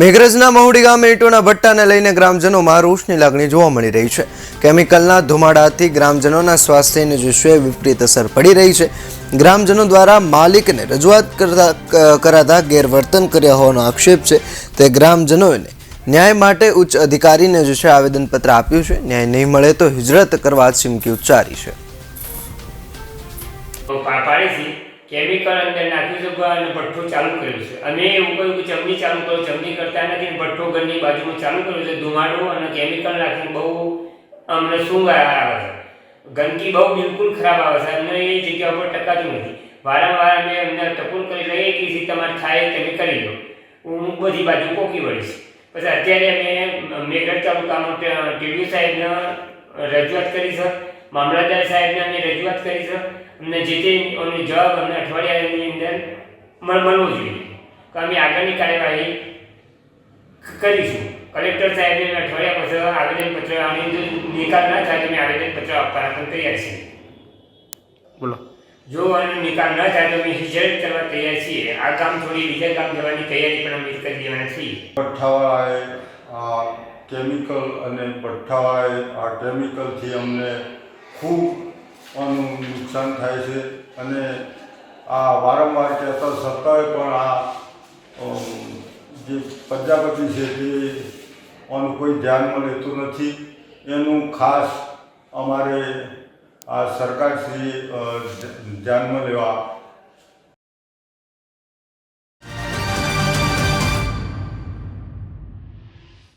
મેઘરજના મહુડી ગામે ઈંટોના ભટ્ટાને લઈને ગ્રામજનોમાં રોષની લાગણી જોવા મળી રહી છે. કેમિકલના ધુમાડાથી ગ્રામજનોના સ્વાસ્થ્યને જે વિપરીત અસર પડી રહી છે. ગ્રામજનો દ્વારા માલિકને રજૂઆત કરતા કરાતા ગેરવર્તન કર્યા હોવાનો આક્ષેપ છે. તે ગ્રામજનોએ ન્યાય માટે ઉચ્ચ અધિકારીને જે છે આવેદનપત્ર આપ્યું છે. ન્યાય નહીં મળે તો હિજરત કરવા ચીમકી ઉચ્ચારી છે. કેમિકલ અંદર નાખ્યું છે અને ભઠ્ઠો ચાલુ કર્યું છે. અને એવું કહ્યું કે ચમની ચાલુ કરો ચમની કરતા નથી ભઠ્ઠો ઘરની બાજુમાં ચાલુ કર્યું છે, ધુમાડો અને કેમિકલ નાખીને બહુ અમને શું આવે છે. ગંદકી બહુ બિલકુલ ખરાબ આવે છે અમને એ જગ્યા ઉપર ટકાતું નથી. વારંવાર અમે એમને ટકોર કરી લઈએ કે જે તમારે થાય તમે કરી લો. હું બધી બાજુ પોકી વળીશ. પછી અત્યારે અમે મેઘરજ તાલુકામાં ટીડીઓ સાહેબને રજૂઆત કરી છે, મામલતદાર સાહેબને અમે રજૂઆત કરી છે. અમને જે તે જવાબ અમને અઠવાડિયાની અંદર મળ- મળવો જોઈએ. તો અમે આગળની કાર્યવાહી કરીશું. કલેક્ટર સાહેબને અમે અઠવાડિયા પછી આવેદનપત્ર જો નિકાલ ના થાય તો અમે આવેદનપત્ર આપવાના પણ તૈયાર છીએ. બોલો. જો આનો નિકાલ ન થાય તો અમે હિજરત કરવા તૈયાર છીએ. આ કામ થોડી બીજા કામ જવાની તૈયારી પણ અમે કરી દેવાના છીએ. ભઠ્ઠાવાળાએ આ કેમિકલ અને ભઠ્ઠાવાળાએ આ કેમિકલથી અમને ખૂબ આનું નુકસાન થાય છે અને આ વારંવાર કહેતા સત્તાએ પણ આ જે પ્રજાપતિ છે તે આનું કોઈ ધ્યાનમાં લેતું નથી. એનું ખાસ અમારે આ સરકારશ્રી ધ્યાનમાં લેવા